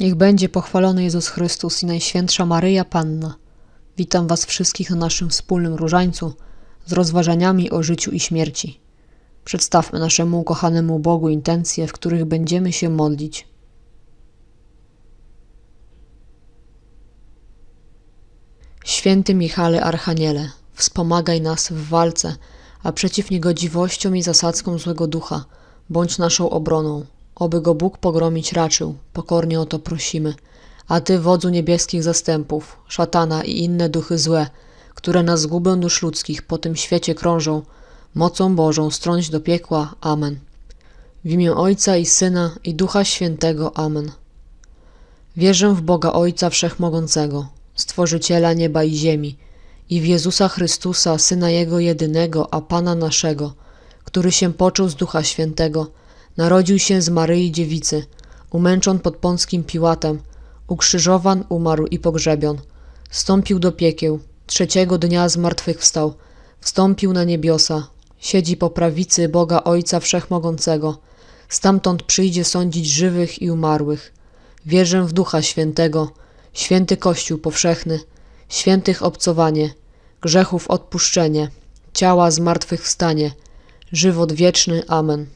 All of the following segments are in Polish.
Niech będzie pochwalony Jezus Chrystus i Najświętsza Maryja Panna. Witam Was wszystkich na naszym wspólnym różańcu z rozważaniami o życiu i śmierci. Przedstawmy naszemu ukochanemu Bogu intencje, w których będziemy się modlić. Święty Michale Archaniele, wspomagaj nas w walce, a przeciw niegodziwościom i zasadzkom złego ducha bądź naszą obroną, oby go Bóg pogromić raczył, pokornie o to prosimy. A Ty, wodzu niebieskich zastępów, szatana i inne duchy złe, które na zgubę dusz ludzkich po tym świecie krążą, mocą Bożą strąć do piekła. Amen. W imię Ojca i Syna i Ducha Świętego. Amen. Wierzę w Boga Ojca Wszechmogącego, Stworzyciela nieba i ziemi, i w Jezusa Chrystusa, Syna Jego jedynego, a Pana naszego, który się począł z Ducha Świętego, narodził się z Maryi Dziewicy, umęczon pod Pąckim Piłatem, ukrzyżowan, umarł i pogrzebion, wstąpił do piekieł, trzeciego dnia zmartwychwstał, wstąpił na niebiosa, siedzi po prawicy Boga Ojca Wszechmogącego, stamtąd przyjdzie sądzić żywych i umarłych. Wierzę w Ducha Świętego, święty Kościół powszechny, świętych obcowanie, grzechów odpuszczenie, ciała zmartwychwstanie, żywot wieczny. Amen.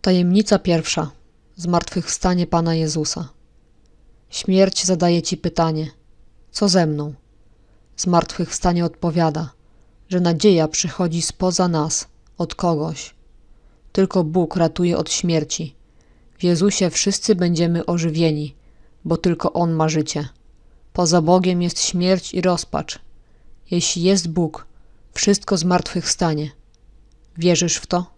Tajemnica pierwsza. Zmartwychwstanie Pana Jezusa. Śmierć zadaje Ci pytanie. Co ze mną? Zmartwychwstanie odpowiada, że nadzieja przychodzi spoza nas, od kogoś. Tylko Bóg ratuje od śmierci. W Jezusie wszyscy będziemy ożywieni, bo tylko On ma życie. Poza Bogiem jest śmierć i rozpacz. Jeśli jest Bóg, wszystko zmartwychwstanie. Wierzysz w to?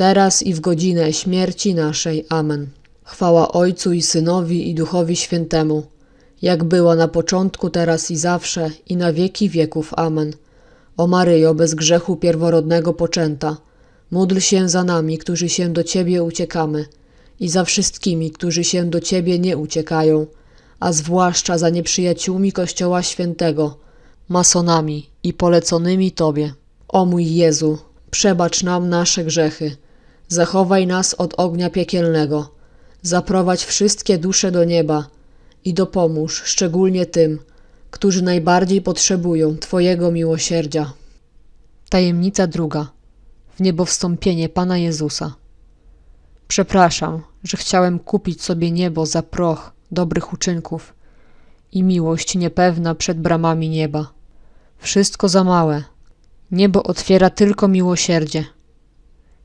teraz i w godzinę śmierci naszej. Amen. Chwała Ojcu i Synowi i Duchowi Świętemu, jak była na początku, teraz i zawsze, i na wieki wieków. Amen. O Maryjo, bez grzechu pierworodnego poczęta, módl się za nami, którzy się do Ciebie uciekamy, i za wszystkimi, którzy się do Ciebie nie uciekają, a zwłaszcza za nieprzyjaciółmi Kościoła Świętego, masonami i poleconymi Tobie. O mój Jezu, przebacz nam nasze grzechy, zachowaj nas od ognia piekielnego, zaprowadź wszystkie dusze do nieba i dopomóż szczególnie tym, którzy najbardziej potrzebują Twojego miłosierdzia. Tajemnica druga. W niebowstąpienie Pana Jezusa. Przepraszam, że chciałem kupić sobie niebo za proch dobrych uczynków i miłość niepewna przed bramami nieba. Wszystko za małe. Niebo otwiera tylko miłosierdzie.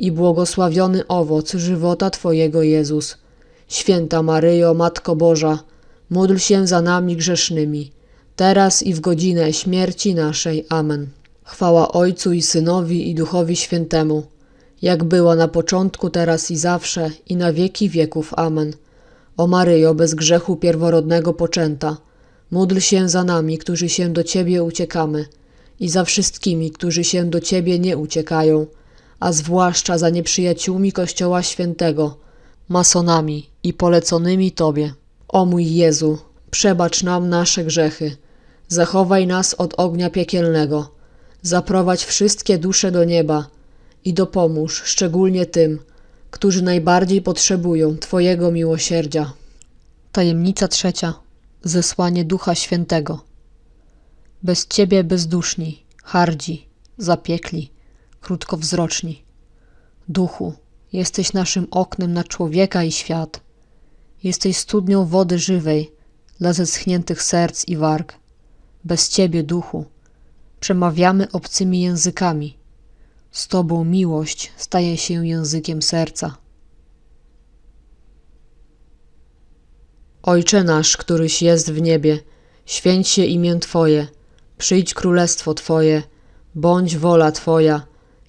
i błogosławiony owoc żywota Twojego Jezus. Święta Maryjo, Matko Boża, módl się za nami grzesznymi, teraz i w godzinę śmierci naszej. Amen. Chwała Ojcu i Synowi i Duchowi Świętemu, jak była na początku, teraz i zawsze, i na wieki wieków. Amen. O Maryjo, bez grzechu pierworodnego poczęta, módl się za nami, którzy się do Ciebie uciekamy, i za wszystkimi, którzy się do Ciebie nie uciekają, a zwłaszcza za nieprzyjaciółmi Kościoła Świętego, masonami i poleconymi Tobie. O mój Jezu, przebacz nam nasze grzechy, zachowaj nas od ognia piekielnego, zaprowadź wszystkie dusze do nieba i dopomóż szczególnie tym, którzy najbardziej potrzebują Twojego miłosierdzia. Tajemnica trzecia. Zesłanie Ducha Świętego. Bez Ciebie bezduszni, hardzi, zapiekli, krótkowzroczni. Duchu, jesteś naszym oknem na człowieka i świat. Jesteś studnią wody żywej dla zeschniętych serc i warg. Bez Ciebie, Duchu, przemawiamy obcymi językami. Z Tobą miłość staje się językiem serca. Ojcze nasz, któryś jest w niebie, święć się imię Twoje, przyjdź królestwo Twoje, bądź wola Twoja,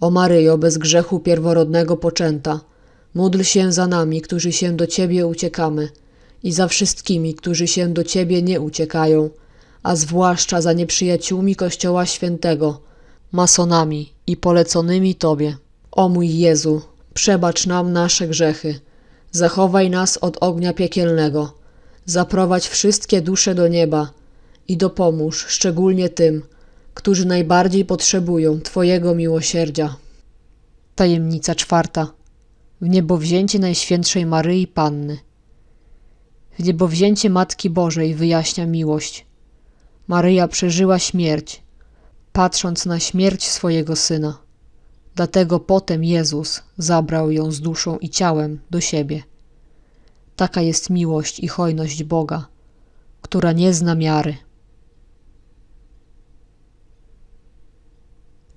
O Maryjo, bez grzechu pierworodnego poczęta, módl się za nami, którzy się do Ciebie uciekamy, i za wszystkimi, którzy się do Ciebie nie uciekają, a zwłaszcza za nieprzyjaciółmi Kościoła Świętego, masonami i poleconymi Tobie. O mój Jezu, przebacz nam nasze grzechy, zachowaj nas od ognia piekielnego, zaprowadź wszystkie dusze do nieba i dopomóż szczególnie tym, którzy najbardziej potrzebują Twojego miłosierdzia. Tajemnica czwarta. W niebowzięcie Najświętszej Maryi Panny. W niebowzięcie Matki Bożej wyjaśnia miłość. Maryja przeżyła śmierć, patrząc na śmierć swojego Syna. Dlatego potem Jezus zabrał ją z duszą i ciałem do siebie. Taka jest miłość i hojność Boga, która nie zna miary.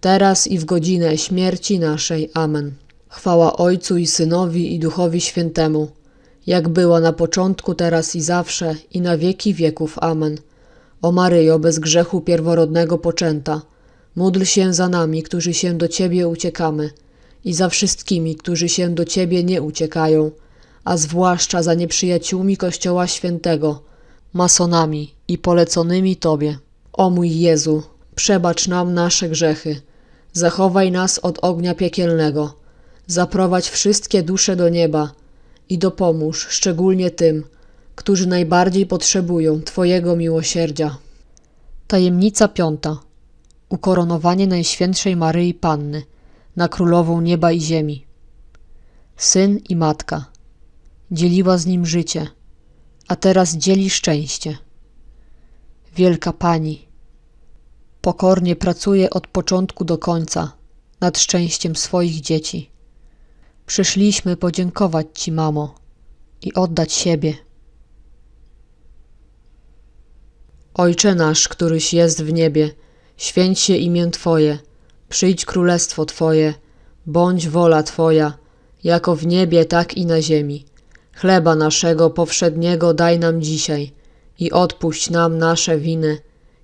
teraz i w godzinę śmierci naszej. Amen. Chwała Ojcu i Synowi i Duchowi Świętemu, jak była na początku, teraz i zawsze, i na wieki wieków. Amen. O Maryjo, bez grzechu pierworodnego poczęta, módl się za nami, którzy się do Ciebie uciekamy, i za wszystkimi, którzy się do Ciebie nie uciekają, a zwłaszcza za nieprzyjaciółmi Kościoła Świętego, masonami i poleconymi Tobie. O mój Jezu, przebacz nam nasze grzechy, zachowaj nas od ognia piekielnego, zaprowadź wszystkie dusze do nieba i dopomóż szczególnie tym, którzy najbardziej potrzebują Twojego miłosierdzia. Tajemnica piąta. Ukoronowanie Najświętszej Maryi Panny na Królową Nieba i Ziemi. Syn i matka. Dzieliła z nim życie, a teraz dzieli szczęście. Wielka Pani. Pokornie pracuje od początku do końca nad szczęściem swoich dzieci. Przyszliśmy podziękować Ci, mamo, i oddać siebie. Ojcze nasz, któryś jest w niebie, święć się imię Twoje, przyjdź królestwo Twoje, bądź wola Twoja, jako w niebie, tak i na ziemi. Chleba naszego powszedniego daj nam dzisiaj i odpuść nam nasze winy,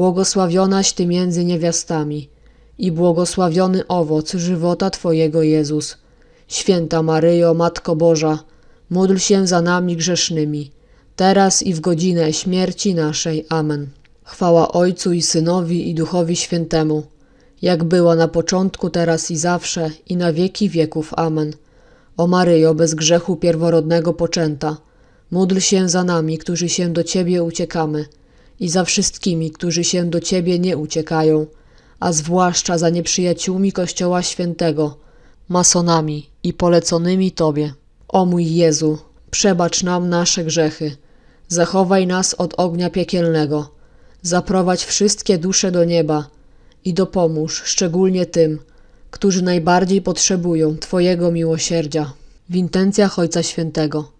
błogosławionaś Ty między niewiastami i błogosławiony owoc żywota Twojego Jezus. Święta Maryjo, Matko Boża, módl się za nami grzesznymi, teraz i w godzinę śmierci naszej. Amen. Chwała Ojcu i Synowi i Duchowi Świętemu, jak była na początku, teraz i zawsze, i na wieki wieków. Amen. O Maryjo, bez grzechu pierworodnego poczęta, módl się za nami, którzy się do Ciebie uciekamy, i za wszystkimi, którzy się do Ciebie nie uciekają, a zwłaszcza za nieprzyjaciółmi Kościoła Świętego, masonami i poleconymi Tobie. O mój Jezu, przebacz nam nasze grzechy, zachowaj nas od ognia piekielnego, zaprowadź wszystkie dusze do nieba i dopomóż szczególnie tym, którzy najbardziej potrzebują Twojego miłosierdzia. W intencjach Ojca Świętego.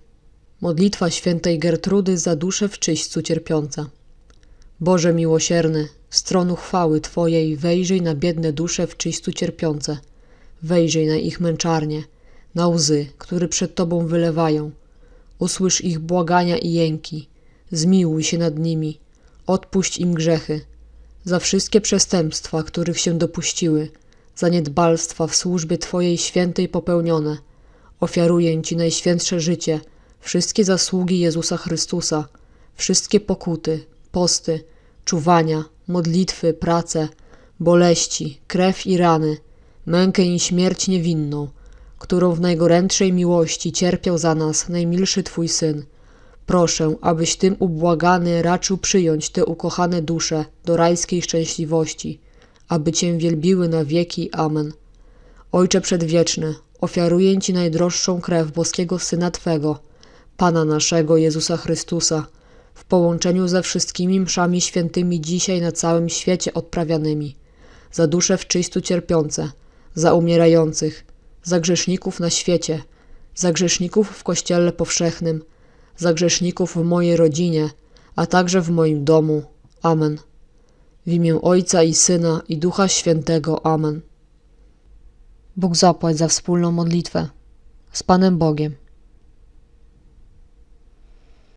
Modlitwa świętej Gertrudy za duszę w czyśćcu cierpiąca. Boże miłosierny, z tronu chwały Twojej wejrzyj na biedne dusze w czyśćcu cierpiące. Wejrzyj na ich męczarnie, na łzy, które przed Tobą wylewają. Usłysz ich błagania i jęki. Zmiłuj się nad nimi. Odpuść im grzechy. Za wszystkie przestępstwa, których się dopuściły, zaniedbalstwa w służbie Twojej świętej popełnione, ofiaruję Ci najświętsze życie, wszystkie zasługi Jezusa Chrystusa, wszystkie pokuty, posty, czuwania, modlitwy, prace, boleści, krew i rany, mękę i śmierć niewinną, którą w najgorętszej miłości cierpiał za nas najmilszy Twój Syn. Proszę, abyś tym ubłagany raczył przyjąć te ukochane dusze do rajskiej szczęśliwości, aby Cię wielbiły na wieki. Amen. Ojcze Przedwieczny, ofiaruję Ci najdroższą krew boskiego Syna Twego, Pana naszego Jezusa Chrystusa, w połączeniu ze wszystkimi mszami świętymi dzisiaj na całym świecie odprawianymi, za dusze w czystu cierpiące, za umierających, za grzeszników na świecie, za grzeszników w Kościele powszechnym, za grzeszników w mojej rodzinie, a także w moim domu. Amen. W imię Ojca i Syna i Ducha Świętego. Amen. Bóg zapłać za wspólną modlitwę. Z Panem Bogiem.